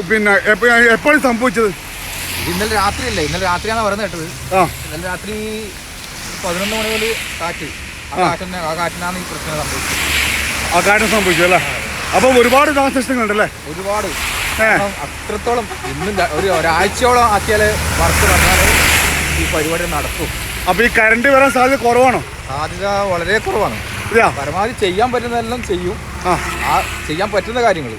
പിന്നെ എപ്പ- എപ്പോഴും സംഭവിച്ചത്? ഇന്നലെ രാത്രി അല്ലേ ഇന്നലെ രാത്രിയാണ് പറയുന്നത് കേട്ടത്? ഇന്നലെ രാത്രി പതിനൊന്ന് മണി മുതൽ കാറ്റ്. ആ കാറ്റിന് ആ കാറ്റിനാണ് ഈ പ്രശ്നം സംഭവിച്ചത്. ആ കാറ്റ് സംഭവിച്ചു അല്ലേ? അപ്പം ഒരുപാട് നാശനഷ്ടങ്ങളുണ്ടല്ലേ? ഒരുപാട്. അത്രത്തോളം ഇന്നും ഒരു ഒരാഴ്ചയോളം ആക്കിയാൽ വർക്ക് പറഞ്ഞാൽ ഈ പരിപാടി നടത്തും അപ്പൊ ഈ കറണ്ട് വരാൻ സാധ്യത കുറവാണോ? സാധ്യത വളരെ കുറവാണ്. പരമാവധി ചെയ്യാൻ പറ്റുന്നതെല്ലാം ചെയ്യും. ആ ചെയ്യാൻ പറ്റുന്ന കാര്യങ്ങൾ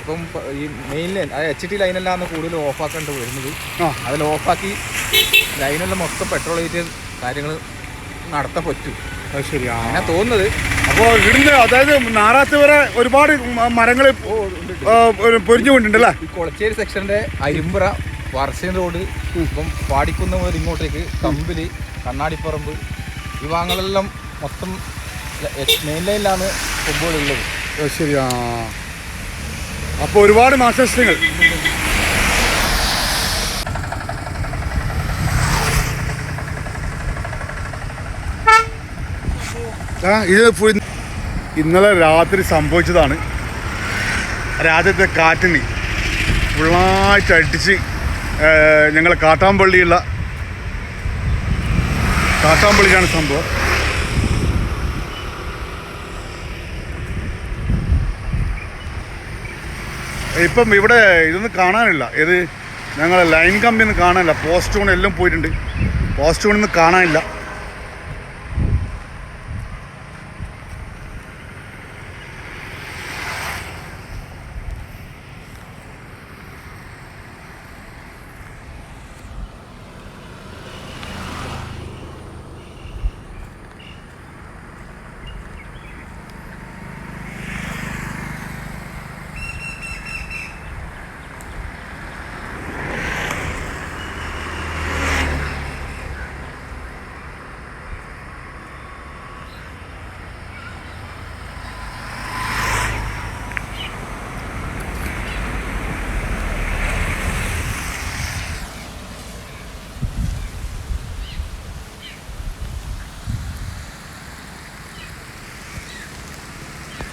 ഇപ്പം ഈ മെയിൻ ലൈൻ ആ എച്ച് ടി ലൈനെല്ലാം കൂടുതൽ ഓഫാക്കേണ്ടി വരുന്നത്. അതിൽ ഓഫാക്കി ലൈനെല്ലാം മൊത്തം പെട്രോൾ ഏറ്റ് കാര്യങ്ങൾ നടത്താൻ പറ്റും. അത് ശരിയാ അങ്ങനെ തോന്നുന്നത്. അപ്പോൾ ഇവിടുന്ന് അതായത് നാറാത്ത് വരെ ഒരുപാട് മരങ്ങൾ പൊരിഞ്ഞു കൊണ്ടുണ്ടല്ലേ ഈ കൊളച്ചേരി സെക്ഷന്റെ അരിമ്പറ വർഷൻ റോഡ് ഇപ്പം പാടിക്കുന്ന മുതൽ ഇങ്ങോട്ടേക്ക് കമ്പിൽ കണ്ണാടിപ്പറമ്പ് ഈ ഭാഗങ്ങളെല്ലാം മൊത്തം മെയിൻ ലൈനിലാണ് ഫുട്ബോൾ ഉള്ളത് ശരിയാ. അപ്പോൾ ഒരുപാട് നാശനഷ്ടങ്ങൾ ഇത് ഇന്നലെ രാത്രി സംഭവിച്ചതാണ്. രാത്രിത്തെ കാറ്റിന് ഫുള്ളായിട്ട് അടിച്ച് ഞങ്ങൾ കാട്ടാമ്പള്ളിയുള്ള കാട്ടാമ്പള്ളിയിലാണ് സംഭവം. ഇപ്പം ഇവിടെ ഇതൊന്നും കാണാനില്ല. ഇത് ഞങ്ങളെ ലൈൻ കമ്പിന്ന് കാണാനില്ല. പോസ്റ്റ് ഊൺ എല്ലാം പോയിട്ടുണ്ട്. പോസ്റ്റ് ഊണൊന്നും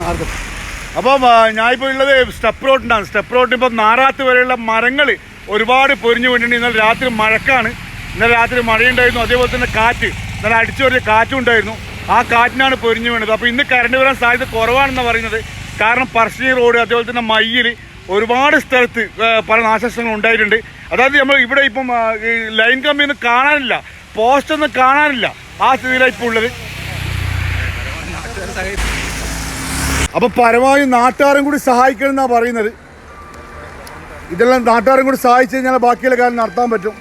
കാണാനില്ല അപ്പം ഞാനിപ്പോൾ ഉള്ളത് സ്റ്റെപ്പ് റോഡിനാണ് സ്റ്റെപ്പ് റോഡിന് ഇപ്പം നാറാത്ത് വരെയുള്ള മരങ്ങൾ ഒരുപാട് പൊരിഞ്ഞു വീണിട്ടുണ്ട്. ഇന്നലെ രാത്രി മഴക്കാണ്. ഇന്നലെ രാത്രി മഴയുണ്ടായിരുന്നു. അതേപോലെ തന്നെ കാറ്റ്. ഇന്നലെ അടിച്ചു വരിയ കാറ്റും ഉണ്ടായിരുന്നു. ആ കാറ്റിനാണ് പൊരിഞ്ഞു വീണത്. അപ്പോൾ ഇന്ന് കറണ്ട് വരാൻ സാധ്യത കുറവാണെന്ന് പറയുന്നത്. കാരണം പറശ്ശി റോഡ് അതേപോലെ തന്നെ മയ്യിൽ ഒരുപാട് സ്ഥലത്ത് പല നാശനഷ്ടങ്ങൾ ഉണ്ടായിട്ടുണ്ട്. അതായത് നമ്മൾ ഇവിടെ ഇപ്പം ലൈൻ കമ്പി ഒന്നും കാണാനില്ല. പോസ്റ്റൊന്നും കാണാനില്ല. ആ സ്ഥിതിയിലാണ് ഇപ്പോൾ ഉള്ളത്. അപ്പൊ പരമാവധി നാട്ടുകാരും കൂടി സഹായിക്കണം എന്നാ പറയുന്നത്. ഇതെല്ലാം നാട്ടുകാരും കൂടി സഹായിച്ചു കഴിഞ്ഞാൽ ബാക്കിയുള്ള കാര്യം നടത്താൻ പറ്റും.